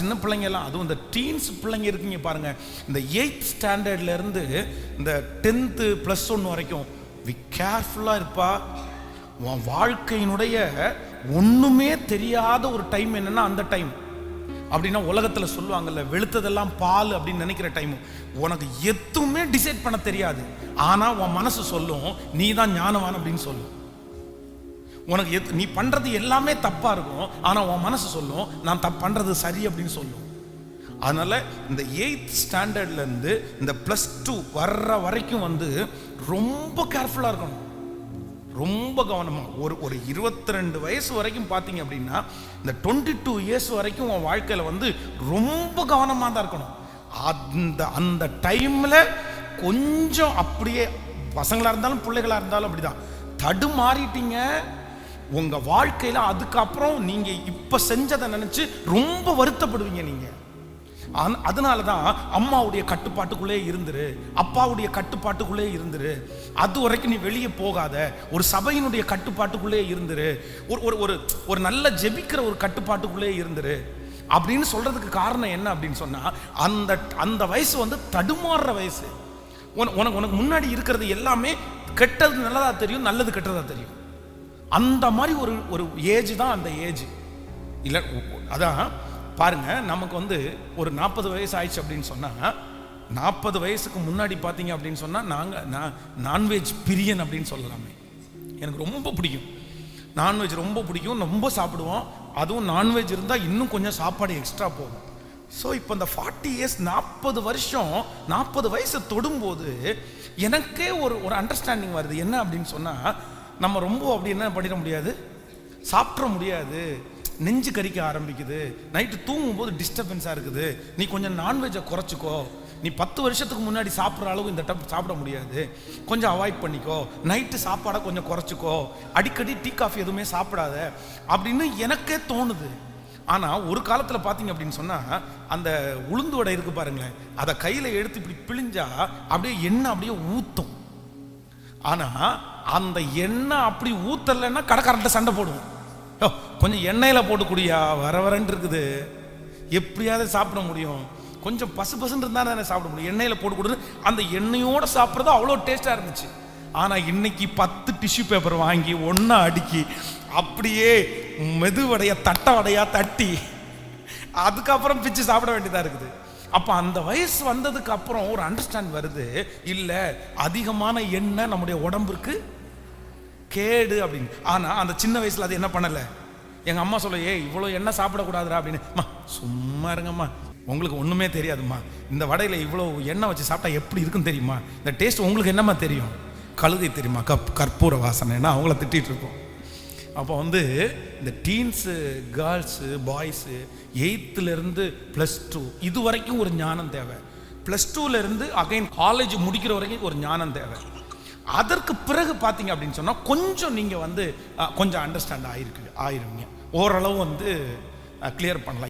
சின்ன பிள்ளைங்கெல்லாம் அதுவும் இந்த டீன்ஸ் பிள்ளைங்க இருக்கீங்க பாருங்கள் இந்த எயித் ஸ்டாண்டர்ட்லேருந்து இந்த டென்த்து ப்ளஸ் ஒன் வரைக்கும் வி கேர்ஃபுல்லாக இருப்பா. உன் வாழ்க்கையினுடைய ஒன்றுமே தெரியாத ஒரு டைம் என்னென்னா அந்த டைம் அப்படின்னா உலகத்தில் சொல்லுவாங்கல்ல வெளுத்ததெல்லாம் பால் அப்படின்னு நினைக்கிற டைம் உனக்கு எதுவுமே டிசைட் பண்ண தெரியாது. ஆனால் உன் மனசு சொல்லும் நீ தான் ஞானவான் அப்படின்னு சொல்லும். உனக்கு எது நீ பண்ணுறது எல்லாமே தப்பாக இருக்கும். ஆனால் உன் மனசு சொல்லும் நான் தப்பு பண்ணுறது சரி அப்படின்னு சொல்லும். அதனால் இந்த எயித் ஸ்டாண்டர்ட்லேருந்து இந்த ப்ளஸ் டூ வர்ற வரைக்கும் வந்து ரொம்ப கேர்ஃபுல்லாக இருக்கணும். ரொம்ப கவனமாக ஒரு ஒரு இருபத்தி ரெண்டு வயசு வரைக்கும் பார்த்தீங்க அப்படின்னா இந்த டுவெண்ட்டி டூ இயர்ஸ் வரைக்கும் உன் வாழ்க்கையில் வந்து ரொம்ப கவனமாக தான் இருக்கணும். அந்த அந்த டைமில் கொஞ்சம் அப்படியே பசங்களாக இருந்தாலும் பிள்ளைகளாக இருந்தாலும் அப்படிதான். தடுமாறிட்டீங்க உங்க வாழ்க்கையில அதுக்கப்புறம் நீங்க இப்ப செஞ்சதை நினைச்சு ரொம்ப வருத்தப்படுவீங்க நீங்க. ஆன- அதனால தான் அம்மாவுடைய கட்டுப்பாட்டுக்குள்ளே இருந்துரு. அப்பாவுடைய கட்டுப்பாட்டுக்குள்ளே இருந்துரு. அது வரைக்கும் நீ வெளியே போகாத. ஒரு சபையினுடைய கட்டுப்பாட்டுக்குள்ளே இருந்துரு. ஒரு ஒரு ஒரு ஒரு நல்ல ஜெபிக்கிற ஒரு கட்டுப்பாட்டுக்குள்ளே இருந்துரு. அப்படின்னு சொல்றதுக்கு காரணம் என்ன அப்படின்னு சொன்னா அந்த அந்த வயசு வந்து தடுமாறுற வயசு. உனக்கு உனக்கு முன்னாடி இருக்கிறது எல்லாமே கெட்டது நல்லதா தெரியும் நல்லது கெட்டதா தெரியும். அந்த மாதிரி ஒரு ஒரு ஏஜ் தான் அந்த ஏஜ் இல்லை அதான். பாருங்க நமக்கு வந்து ஒரு நாற்பது வயசு ஆயிடுச்சு அப்படின்னு சொன்னாங்க நாற்பது வயசுக்கு முன்னாடி பார்த்தீங்க அப்படின்னு சொன்னால் நாங்கள் நான் நான்வெஜ் பிரியன் அப்படின்னு சொல்லலாமே. எனக்கு ரொம்ப பிடிக்கும். நான்வெஜ் ரொம்ப பிடிக்கும் ரொம்ப சாப்பிடுவோம். அதுவும் நான்வெஜ் இருந்தால் இன்னும் கொஞ்சம் சாப்பாடு எக்ஸ்ட்ரா போகும். ஸோ இப்போ இந்த ஃபார்ட்டி இயர்ஸ் நாற்பது வருஷம் நாற்பது வயசு தொடும்போது எனக்கே ஒரு ஒரு அண்டர்ஸ்டாண்டிங் வருது. என்ன அப்படின்னு சொன்னால் நம்ம ரொம்ப அப்படி என்ன பண்ணிட முடியாது? சாப்பிட முடியாது. நெஞ்சு கறிக்க ஆரம்பிக்குது. நைட்டு தூங்கும்போது டிஸ்டர்பன்ஸாக இருக்குது. நீ கொஞ்சம் நான்வெஜ்ஜை குறைச்சிக்கோ. நீ பத்து வருஷத்துக்கு முன்னாடி சாப்பிட்ற அளவு இந்த டைம் சாப்பிட முடியாது. கொஞ்சம் அவாய்ட் பண்ணிக்கோ. நைட்டு சாப்பாடை கொஞ்சம் குறைச்சிக்கோ. அடிக்கடி டீ காஃபி எதுவுமே சாப்பிடாத. அப்படின்னு எனக்கே தோணுது. ஆனால் ஒரு காலத்தில் பார்த்தீங்க அப்படின்னு சொன்னால் அந்த உளுந்து வடை இருக்கு பாருங்களேன். அதை கையில் எடுத்து இப்படி பிழிஞ்சா அப்படியே எண்ணெய் அப்படியே ஊற்றும் ஆனால் அந்த எண்ணெய் அப்படி ஊத்தலைன்னா கடைக்காரன்ட்ட சண்டை போடுவோம். யோ, கொஞ்சம் எண்ணெயில் போட்டு குடியா வர வரன்னு இருக்குது. எப்படியாவது சாப்பிட முடியும். கொஞ்சம் பசு பசுன்னு இருந்தால் தானே சாப்பிட முடியும். எண்ணெயில் போட்டு கொடுத்து அந்த எண்ணெயோடு சாப்பிட்றது அவ்வளோ டேஸ்ட்டாக இருந்துச்சு. ஆனால் இன்னைக்கு பத்து டிஷ்யூ பேப்பர் வாங்கி ஒன்றா அடுக்கி அப்படியே மெதுவடையா தட்ட வடையா தட்டி அதுக்கப்புறம் பிச்சு சாப்பிட வேண்டியதாக இருக்குது. அப்போ அந்த வயசு வந்ததுக்கு அப்புறம் ஒரு அண்டர்ஸ்டாண்ட் வருது இல்லை அதிகமான எண்ணெய் நம்முடைய உடம்புக்கு கேடு அப்படின்னு. ஆனால் அந்த சின்ன வயசில் அது என்ன பண்ணலை? எங்கள் அம்மா சொல்ல ஏய் இவ்வளோ எண்ணெய் சாப்பிடக்கூடாதுரா அப்படின்னு. சும்மா இருங்கம்மா. உங்களுக்கு ஒன்றுமே தெரியாதும்மா. இந்த வடையில் இவ்வளோ எண்ணெய் வச்சு சாப்பிட்டா எப்படி இருக்குன்னு தெரியுமா? இந்த டேஸ்ட் உங்களுக்கு என்னம்மா தெரியும்? கழுதை தெரியுமா? கப் கற்பூர வாசனைன்னா அவங்கள திட்டிகிட்டு இருக்கோம். அப்போ வந்து இந்த டீன்ஸு கேர்ள்ஸு பாய்ஸு எயித்துலேருந்து ப்ளஸ் டூ இது வரைக்கும் ஒரு ஞானம் தேவை. ப்ளஸ் டூலேருந்து அகைன் காலேஜ் முடிக்கிற வரைக்கும் ஒரு ஞானம் தேவை. அதற்கு பிறகு பார்த்தீங்க அப்படின்னு சொன்னால் கொஞ்சம் நீங்கள் வந்து கொஞ்சம் அண்டர்ஸ்டாண்ட் ஆயிருக்கு ஆயிருவீங்க. ஓரளவு வந்து கிளியர் பண்ணலாம்.